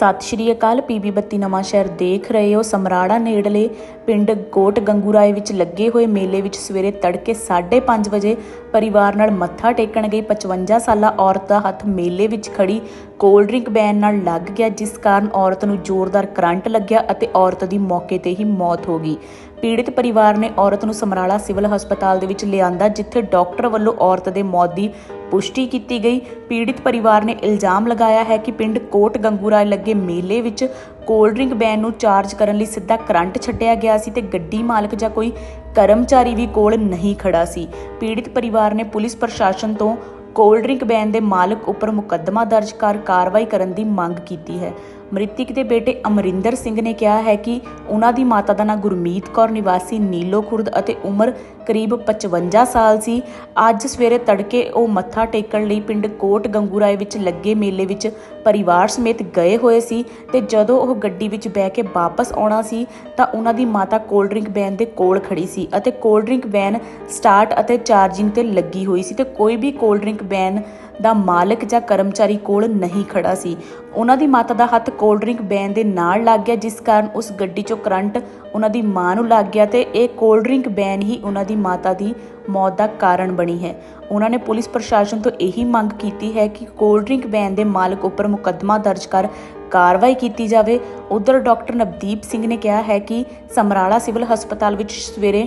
ਸਤਿ ਸ਼੍ਰੀ ਅਕਾਲ। ਪੀਬੀ ਬੱਤੀ ਨਵਾਂ ਸ਼ਹਿਰ ਦੇਖ ਰਹੇ ਹੋ। ਸਮਰਾੜਾ ਨੇੜਲੇ ਪਿੰਡ ਕੋਟ ਗੰਗੂਰਾਏ ਵਿੱਚ ਲੱਗੇ ਹੋਏ ਮੇਲੇ ਵਿੱਚ ਸਵੇਰੇ ਤੜਕੇ 5:30 ਵਜੇ ਪਰਿਵਾਰ ਨਾਲ ਮੱਥਾ ਟੇਕਣ ਗਈ 55 ਸਾਲਾ ਔਰਤ ਦਾ ਹੱਥ ਮੇਲੇ ਵਿੱਚ ਖੜੀ ਕੋਲਡ ਡਰਿੰਕ ਬੈਨ ਨਾਲ ਲੱਗ ਗਿਆ, ਜਿਸ ਕਾਰਨ ਔਰਤ ਨੂੰ ਜ਼ੋਰਦਾਰ ਕਰੰਟ ਲੱਗਿਆ ਅਤੇ ਔਰਤ ਦੀ ਮੌਕੇ ਤੇ ਹੀ ਮੌਤ ਹੋ ਗਈ। ਪੀੜਿਤ ਪਰਿਵਾਰ ਨੇ ਔਰਤ ਨੂੰ ਸਮਰਾਲਾ ਸਿਵਲ ਹਸਪਤਾਲ ਦੇ ਵਿੱਚ ਲਿਆਂਦਾ, ਜਿੱਥੇ ਡਾਕਟਰ ਵੱਲੋਂ ਔਰਤ ਦੇ ਮੌਤ ਦੀ ਪੁਸ਼ਟੀ ਕੀਤੀ ਗਈ। ਪੀੜਿਤ ਪਰਿਵਾਰ ਨੇ ਇਲਜ਼ਾਮ ਲਗਾਇਆ ਹੈ ਕਿ ਪਿੰਡ ਕੋਟ ਗੰਗੂਰਾ ਲੱਗੇ ਮੇਲੇ ਵਿੱਚ ਕੋਲਡ ਡਰਿੰਕ ਬੈਨ ਨੂੰ ਚਾਰਜ ਕਰਨ ਲਈ ਸਿੱਧਾ ਕਰੰਟ ਛੱਡਿਆ ਗਿਆ ਸੀ ਤੇ ਗੱਡੀ ਮਾਲਕ ਜਾਂ ਕੋਈ ਕਰਮਚਾਰੀ ਵੀ ਕੋਲ ਨਹੀਂ ਖੜਾ ਸੀ। ਪੀੜਿਤ ਪਰਿਵਾਰ ਨੇ ਪੁਲਿਸ ਪ੍ਰਸ਼ਾਸਨ ਤੋਂ ਕੋਲਡ ਡਰਿੰਕ ਬੈਨ ਦੇ ਮਾਲਕ ਉੱਪਰ ਮੁਕੱਦਮਾ ਦਰਜ ਕਰ ਕਾਰਵਾਈ ਕਰਨ ਦੀ ਮੰਗ ਕੀਤੀ ਹੈ। ਮ੍ਰਿਤਕ ਦੇ ਬੇਟੇ ਅਮਰਿੰਦਰ ਸਿੰਘ ਨੇ ਕਿਹਾ ਹੈ ਕਿ ਉਹਨਾਂ ਦੀ ਮਾਤਾ ਦਾ ਨਾਂ ਗੁਰਮੀਤ ਕੌਰ, ਨਿਵਾਸੀ ਨੀਲੋ ਖੁਰਦ ਅਤੇ ਉਮਰ ਕਰੀਬ 55 ਸਾਲ ਸੀ। ਅੱਜ ਸਵੇਰੇ ਤੜਕੇ ਉਹ ਮੱਥਾ ਟੇਕਣ ਲਈ ਪਿੰਡ ਕੋਟ ਗੰਗੂਰਾਏ ਵਿੱਚ ਲੱਗੇ ਮੇਲੇ ਵਿੱਚ ਪਰਿਵਾਰ ਸਮੇਤ ਗਏ ਹੋਏ ਸੀ ਤੇ ਜਦੋਂ ਉਹ ਗੱਡੀ ਵਿੱਚ ਬਹਿ ਕੇ ਵਾਪਸ ਆਉਣਾ ਸੀ, ਤਾਂ ਉਹਨਾਂ ਦੀ ਮਾਤਾ ਕੋਲਡ ਡਰਿੰਕ ਵੈਨ ਦੇ ਕੋਲ ਖੜੀ ਸੀ ਅਤੇ ਕੋਲਡ ਡਰਿੰਕ ਵੈਨ ਸਟਾਰਟ ਅਤੇ ਚਾਰਜਿੰਗ ਤੇ ਲੱਗੀ ਹੋਈ ਸੀ ਤੇ ਕੋਈ ਵੀ ਕੋਲਡ ਡਰਿੰਕ ਵੈਨ ਦਾ ਮਾਲਕ ਜਾਂ ਕਰਮਚਾਰੀ ਕੋਲ ਨਹੀਂ ਖੜਾ ਸੀ। ਉਹਨਾਂ ਦੀ ਮਾਤਾ ਦਾ ਹੱਥ ਕੋਲਡ ਡਰਿੰਕ ਬੈਨ ਦੇ ਨਾਲ ਲੱਗ ਗਿਆ, ਜਿਸ ਕਾਰਨ ਉਸ ਗੱਡੀ 'ਚੋਂ ਕਰੰਟ ਉਹਨਾਂ ਦੀ ਮਾਂ ਨੂੰ ਲੱਗ ਗਿਆ ਤੇ ਇਹ ਕੋਲਡ ਡਰਿੰਕ ਬੈਨ ਹੀ ਉਹਨਾਂ ਦੀ ਮਾਤਾ ਦੀ ਮੌਤ ਦਾ ਕਾਰਨ ਬਣੀ ਹੈ। ਉਹਨਾਂ ਨੇ ਪੁਲਿਸ ਪ੍ਰਸ਼ਾਸਨ ਤੋਂ ਇਹੀ ਮੰਗ ਕੀਤੀ ਹੈ ਕਿ ਕੋਲਡ ਡਰਿੰਕ ਬੈਨ ਦੇ ਮਾਲਕ ਉੱਪਰ ਮੁਕੱਦਮਾ ਦਰਜ ਕਰ ਕਾਰਵਾਈ ਕੀਤੀ ਜਾਵੇ। ਉਧਰ ਡਾਕਟਰ ਨਵਦੀਪ ਸਿੰਘ ਨੇ ਕਿਹਾ ਹੈ ਕਿ ਸਮਰਾਲਾ ਸਿਵਲ ਹਸਪਤਾਲ ਵਿੱਚ ਸਵੇਰੇ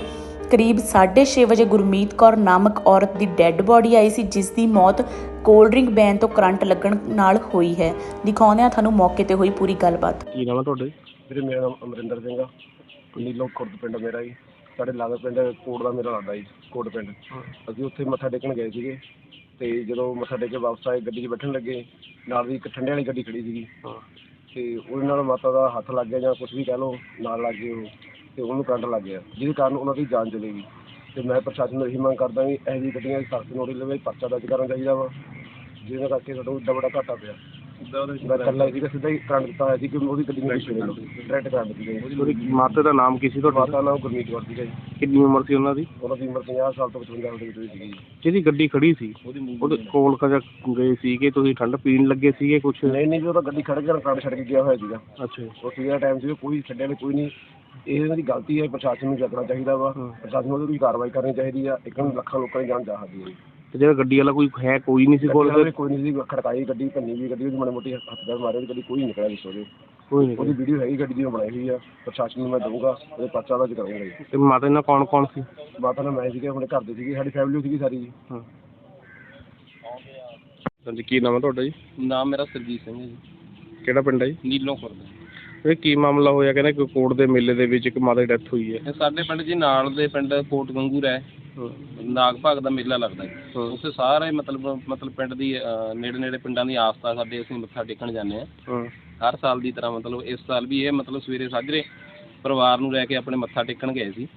ਕਰੀਬ 6:30 ਵਜੇ ਗੁਰਮੀਤ ਕੌਰ ਨਾਮਕ ਔਰਤ ਦੀ ਡੈੱਡ ਬੋਡੀ ਆਈ ਸੀ ਜਿਸ ਦੀ ਮੌਤ ਕੋਲਡ ਡਰਿੰਕ ਬੈਨ ਤੋਂ ਕਰੰਟ ਲੱਗਣ ਨਾਲ ਹੋਈ ਹੈ। ਦਿਖਾਉਂਦੇ ਹਾਂ ਤੁਹਾਨੂੰ ਮੌਕੇ ਤੇ ਹੋਈ ਪੂਰੀ ਗੱਲਬਾਤ। ਕੀ ਨਾਮ ਹੈ ਤੁਹਾਡਾ ਜੀ? ਵੀਰੇ ਮੇਰਾ ਨਾਮ ਅਮਰਿੰਦਰ ਸਿੰਘ ਆ। ਨੀਲੋ ਖੁਰਦ ਪਿੰਡ ਮੇਰਾ ਜੀ। ਸਾਡੇ ਲਾਗੇ ਪਿੰਡ ਕੋਟ ਦਾ ਮੇਰਾ ਲੱਗਦਾ ਜੀ ਕੋਟ ਪਿੰਡ। ਅਸੀਂ ਉੱਥੇ ਮੱਥਾ ਟੇਕਣ ਗਏ ਸੀਗੇ ਤੇ ਜਦੋਂ ਮੱਥਾ ਟੇਕ ਕੇ ਵਾਪਸ ਆਏ ਗੱਡੀ 'ਚ ਬੈਠਣ ਲੱਗੇ ਨਾਲ ਦੀ ਇੱਕ ਠੰਡੇ ਵਾਲੀ ਗੱਡੀ ਖੜੀ ਸੀਗੀ। ਤੇ ਉਹਦੇ ਨਾਲ ਮਾਤਾ ਦਾ ਹੱਥ ਲੱਗ ਗਿਆ ਜਾਂ ਕੁਝ ਵੀ ਕਹਿ ਲਓ ਨਾਲ ਲੱਗ ਗਏ ਉਹ। ਤੇ ਉਹਨੂੰ ਕਰੰਟ ਲੱਗ ਗਿਆ। ਜਿਹਦੇ ਕਾਰਨ ਉਹਨਾਂ ਦੀ ਜਾਨ ਚਲੀ ਗਈ। ਤੇ ਮੈਂ ਪ੍ਰਸ਼ਾਸਨ ਨੂੰ ਇਹੀ ਮੰਗ ਕਰਦਾ ਵੀ ਇਹੋ ਜਿਹੀ ਗੱਡੀਆਂ ਸਖਤ ਨੋਟਿਸ ਲਵੇ ਪਰਚਾ ਦਰਜ ਕਰਨਾ ਚਾਹੀਦਾ ਵਾ। ਜਿਹਦੇ ਕਰਕੇ ਸਾਡਾ ਏਡਾ ਵੱਡਾ ਘਾਟਾ ਪਿਆ। ਮੈਂ ਇਕੱਲਾ ਸੀਗਾ ਸਿੱਧਾ ਹੀ ਕਰੰਟ ਦਿੱਤਾ ਹੋਇਆ ਸੀ ਕਿ ਉਹਦੀ ਗੱਡੀ ਨੂੰ ਡਾਇਰੈਕਟ ਕਰੰਟ ਦਿੱਤੀ ਗਈ ਉਹਦੀ ਮਾਤਾ ਦਾ ਨਾਮ ਕੀ ਸੀ ਤੁਹਾਡਾ? ਮਾਤਾ ਨਾਮ ਗੁਰਮੀਤ ਕੌਰ ਸੀਗਾ ਜੀ। ਕਿੰਨੀ ਉਮਰ ਸੀ ਉਹਨਾਂ ਦੀ? ਉਹਨਾਂ ਦੀ ਉਮਰ 50 ਸਾਲ ਤੋਂ 55 ਸਾਲ ਦੇ ਵਿੱਚ ਹੋਈ ਸੀਗੀ ਜੀ। ਜਿਹਦੀ ਗੱਡੀ ਖੜੀ ਸੀ ਉਹਦੇ ਕੋਲ ਕਜਾ ਗਏ ਸੀਗੇ ਤੁਸੀਂ ਠੰਡ ਪੀਣ ਲੱਗੇ ਸੀਗੇ ਕੁਛ? ਨਹੀਂ ਨਹੀਂ ਜੀ ਉਹ ਤਾਂ ਗੱਡੀ ਖੜ ਕੇ ਕਰੰਟ ਛੱਡ ਕੇ ਗਿਆ ਹੋਇਆ ਸੀਗਾ। ਅੱਛਾ। ਉਹ ਸੀਗਾ ਟਾਈਮ ਸੀ ਕੋਈ ਛੱਡਿਆ ਨਹੀਂ ਕੋਈ ਨਹੀਂ। ਇਹ ਇਹਨਾਂ ਦੀ ਗਲਤੀ ਹੈ ਪ੍ਰਸ਼ਾਸਨ ਨੂੰ ਚੱਕਣਾ ਚਾਹੀਦਾ ਵਾ। ਪ੍ਰਸ਼ਾਸਨ ਨੂੰ ਉਹਦੀ ਕਾਰਵਾਈ ਕਰਨੀ ਚਾਹੀਦੀ ਆ। ਇੱਕ ਨੂੰ ਲੱਖਾਂ ਲੋਕਾਂ ਦੀ ਜਾਨ ਜਾ ਸਕਦੀ ਹੈ ਤੇ ਜਿਹੜਾ ਗੱਡੀ ਵਾਲਾ ਕੋਈ ਹੈ ਕੋਈ ਨਹੀਂ ਸੀ ਕੋਲ ਕੋਲ ਕੋਈ ਨਹੀਂ ਸੀ ਖੜਕਾਈ ਗੱਡੀ ਭੰਨੀ ਵੀ ਗੱਡੀ ਉਹਦੀ ਮਾੜੀ ਮੋਟੀ ਹੱਥ ਦਾ ਮਾਰੇ ਗੱਡੀ ਕੋਈ ਨਹੀਂ ਨਿਕਲਿਆ ਵਿੱਚੋਂ ਉਹਦੇ। ਕੋਈ ਨਹੀਂ ਉਹਦੀ ਵੀਡੀਓ ਹੈਗੀ ਗੱਡੀ ਦੀ ਮੈਂ ਬਣਾਈ ਹੋਈ ਆ ਪ੍ਰਸ਼ਾਸਨ ਨੂੰ ਮੈਂ ਦਊਂਗਾ ਉਹਦੇ ਪਰਚਾ ਦਾ ਕਰਾਂਗਾ ਜੀ। ਤੇ ਮਾਤਾ ਨਾਲ ਕੌਣ ਕੌਣ ਸੀ? ਮਾਤਾ ਨਾਲ ਮੈਂ ਸੀਗੇ ਆਪਣੇ ਘਰ ਦੇ ਸੀਗੇ ਸਾਡੀ ਫੈਮਿਲੀ ਸੀਗੀ ਸਾਰੀ ਜੀ। ਹਾਂ। ਹਾਂਜੀ ਕੀ ਨਾਮ ਹੈ ਤੁਹਾਡਾ ਜੀ? ਨਾਮ ਮੇਰਾ ਸਰਜੀਤ ਸਿੰਘ ਹੈ ਜੀ। ਕਿਹੜਾ ਪਿੰਡ ਹੈ ਜੀ? ਨੀਲੋਂ ਖੁਰਦ। ਇਹ ਕੀ ਮਾਮਲਾ ਹੋਇਆ? ਕਹਿੰਦੇ ਕੋਟ ਦੇ ਮੇਲੇ ਦੇ ਵਿੱਚ ਇੱਕ ਮਾਤਾ ਦੀ ਡੈਥ ਹੋਈ ਹੈ। ਸਾਡੇ ਪਿੰਡ ਜੀ ਨਾਲ ਦੇ ਪਿੰਡ ਕੋਟ ਗੰਗੂਰ ਹੈ। ਨਾਗ ਭਾਗ ਦਾ ਮੇਲਾ ਲੱਗਦਾ ਹਾਂ। ਉੱਥੇ ਸਾਰੇ ਮਤਲਬ ਮਤਲਬ ਪਿੰਡ ਦੀ ਨੇੜੇ ਨੇੜੇ ਪਿੰਡਾਂ ਦੀ ਆਸਥਾ ਸਾਡੇ ਅਸੀਂ ਮੱਥਾ ਟੇਕਣ ਜਾਂਦੇ ਆ ਹਾਂ। ਹਰ ਸਾਲ ਦੀ ਤਰ੍ਹਾਂ ਮਤਲਬ ਇਸ ਸਾਲ ਵੀ ਇਹ ਮਤਲਬ ਸਵੇਰੇ ਸਾਜਰੇ ਪਰਿਵਾਰ ਨੂੰ ਲੈ ਕੇ ਆਪਣੇ ਮੱਥਾ ਟੇਕਣ ਗਏ ਸੀ।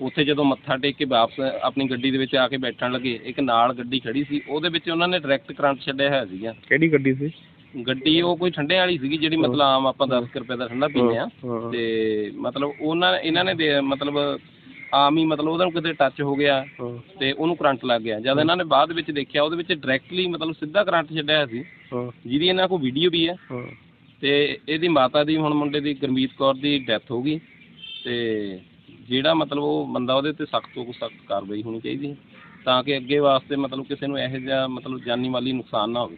ਉੱਥੇ ਜਦੋਂ ਮੱਥਾ ਟੇਕ ਕੇ ਵਾਪਸ ਆਪਣੀ ਗੱਡੀ ਦੇ ਵਿੱਚ ਆ ਕੇ ਬੈਠਣ ਲੱਗੇ ਇੱਕ ਨਾਲ ਗੱਡੀ ਖੜੀ ਸੀ। ਉਹਦੇ ਵਿੱਚ ਉਹਨਾਂ ਨੇ ਡਾਇਰੈਕਟ ਕਰੰਟ ਛੱਡਿਆ ਹੋਇਆ ਸੀਗਾ। ਕਿਹੜੀ ਗੱਡੀ ਸੀ? ਗੱਡੀ ਉਹ ਕੋਈ ਠੰਡੇ ਵਾਲੀ ਸੀਗੀ ਜਿਹੜੀ ਮਤਲਬ ਆਮ ਆਪਾਂ 10 ਕੁ ਰੁਪਏ ਦਾ ਠੰਡਾ ਪੀਂਦੇ ਆ। ਤੇ ਮਤਲਬ ਉਹਨਾਂ ਇਹਨਾਂ ਨੇ ਦੇ- ਮਤਲਬ ਆਮ ਹੀ ਮਤਲਬ ਉਹਦਾ ਕਿਤੇ ਟੱਚ ਹੋ ਗਿਆ ਤੇ ਉਹਨੂੰ ਕਰੰਟ ਲੱਗ ਗਿਆ। ਜਦ ਇਹਨਾਂ ਨੇ ਬਾਅਦ ਵਿੱਚ ਦੇਖਿਆ ਉਹਦੇ ਵਿੱਚ ਡਾਇਰੈਕਟਲੀ ਮਤਲਬ ਸਿੱਧਾ ਕਰੰਟ ਛੱਡਿਆ ਹੋਇਆ ਸੀ। ਜਿਹਦੀ ਇਹਨਾਂ ਕੋਲ ਵੀਡੀਓ ਵੀ ਹੈ। ਹਾਂ। ਤੇ ਇਹਦੀ ਮਾਤਾ ਦੀ ਹੁਣ ਮੁੰਡੇ ਦੀ ਗੁਰਮੀਤ ਕੌਰ ਦੀ ਡੈਥ ਹੋ ਗਈ। ਤੇ ਜਿਹੜਾ ਮਤਲਬ ਉਹ ਬੰਦਾ ਉਹਦੇ ਤੇ ਸਖਤ ਤੋਂ ਸਖਤ ਕਾਰਵਾਈ ਹੋਣੀ ਚਾਹੀਦੀ ਹੈ। ਤਾਂ ਕਿ ਅੱਗੇ ਵਾਸਤੇ ਮਤਲਬ ਕਿਸੇ ਨੂੰ ਇਹੋ ਜਿਹਾ ਮਤਲਬ ਜਾਨੀ ਮਾਲੀ ਨੁਕਸਾਨ ਨਾ ਹੋਵੇ।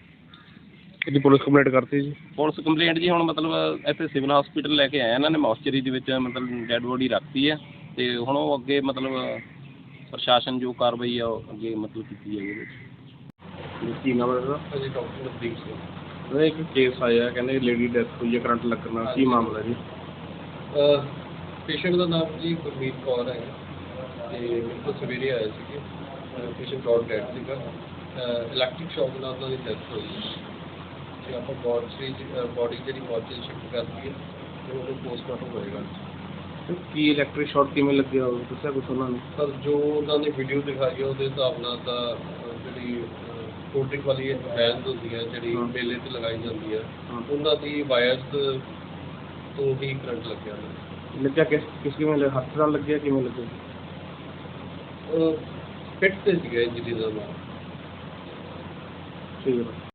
ਇਹਦੀ ਪੁਲਿਸ ਕੰਪਲੇਂਟ ਕਰਤੀ ਜੀ? ਪੁਲਿਸ ਕੰਪਲੇਂਟ ਜੀ ਹੁਣ ਮਤਲਬ ਇੱਥੇ ਸਿਵਲ ਹਸਪੀਟਲ ਲੈ ਕੇ ਆਏ ਇਹਨਾਂ ਨੇ ਮੌਸਚਰੀ ਦੇ ਵਿੱਚ ਮਤਲਬ ਡੈੱਡ ਬੋਡੀ ਰੱਖਤੀ ਹੈ ਤੇ ਹੁਣ ਉਹ ਅੱਗੇ ਮਤਲਬ ਪ੍ਰਸ਼ਾਸਨ ਜੋ ਕਾਰਵਾਈ ਆ ਉਹ ਅੱਗੇ ਮਤਲਬ ਕੀਤੀ ਜਾਏਗੀ ਉਹਦੇ ਵਿੱਚ। ਕੀ ਨਾਮ ਹੈ ਇਹਦਾ? ਅਜੀ ਡਾਕਟਰ ਨਵਦੀਪ ਸਿੰਘ। ਉਹਦਾ ਇੱਕ ਕੇਸ ਆਇਆ ਕਹਿੰਦੇ ਲੇਡੀ ਡੈਥ ਹੋਈ ਹੈ ਕਰੰਟ ਲੱਗਣ ਨਾਲ। ਕੀ ਮਾਮਲਾ ਜੀ? ਪੇਸ਼ੈਂਟ ਦਾ ਨਾਮ ਜੀ ਗੁਰਮੀਤ ਕੌਰ ਹੈ ਤੇ ਮੇਰੇ ਕੋਲ ਸਵੇਰੇ ਆਇਆ ਸੀ ਪੇਸ਼ੈਂਟ ਡਾਟ ਡੈਡ ਸੀਗਾ। ਇਲੈਕਟ੍ਰਿਕ ਸ਼ੌਕ ਨਾਲ ਉਹਨਾਂ ਦੀ ਡੈਥ ਹੋਈ ਤੇ ਆਪਾਂ ਬੋਡੀ ਬੋਡੀ ਜਿਹੜੀ ਮੋਰਚੇ ਸ਼ਿਫਟ ਕਰਤੀ ਹੈ ਤੇ ਉਹਨੂੰ ਪੋਸਟਮਾਰਟਮ ਹੋਏਗਾ ਕੀ ਇਲੈਕਟ੍ਰਿਕ ਸ਼ਾਰਟ ਕਿਵੇਂ ਲੱਗਿਆ ਉਹ ਦੱਸਿਆ ਕੁਛ ਉਹਨਾਂ ਨੇ ਪਰ ਜੋ ਉਹਨਾਂ ਨੇ ਵੀਡੀਓ ਦਿਖਾਈ ਹੈ ਉਹਦੇ ਹਿਸਾਬ ਨਾਲ ਤਾਂ ਅਹ, ਜਿਹੜੀ ਕੋਲਡਰਿੰਕ ਵਾਲੀ ਵੈਨ ਹੁੰਦੀ ਹੈ ਜਿਹੜੀ ਹਾਂ। ਮੇਲੇ ਤੇ ਲਗਾਈ ਜਾਂਦੀ ਹੈ ਹਾਂ। ਉਹਨਾਂ ਦੀ ਵਾਇਰਸ ਤੋਂ ਹੀ ਕਰੰਟ ਲੱਗਿਆ ਹੋਇਆ ਲੱਗਿਆ ਕਿਸ ਕਿਸ ਕਿਵੇਂ ਲੱਗਿਆ? ਹੱਥ ਨਾਲ ਲੱਗਿਆ ਕਿਵੇਂ ਲੱਗਿਆ ਅਹ, ਫਿੱਟ ਤੇ ਸੀਗਾ ਇੰਜਰੀ ਦਾ ਨਾਮ ਠੀਕ ਹੈ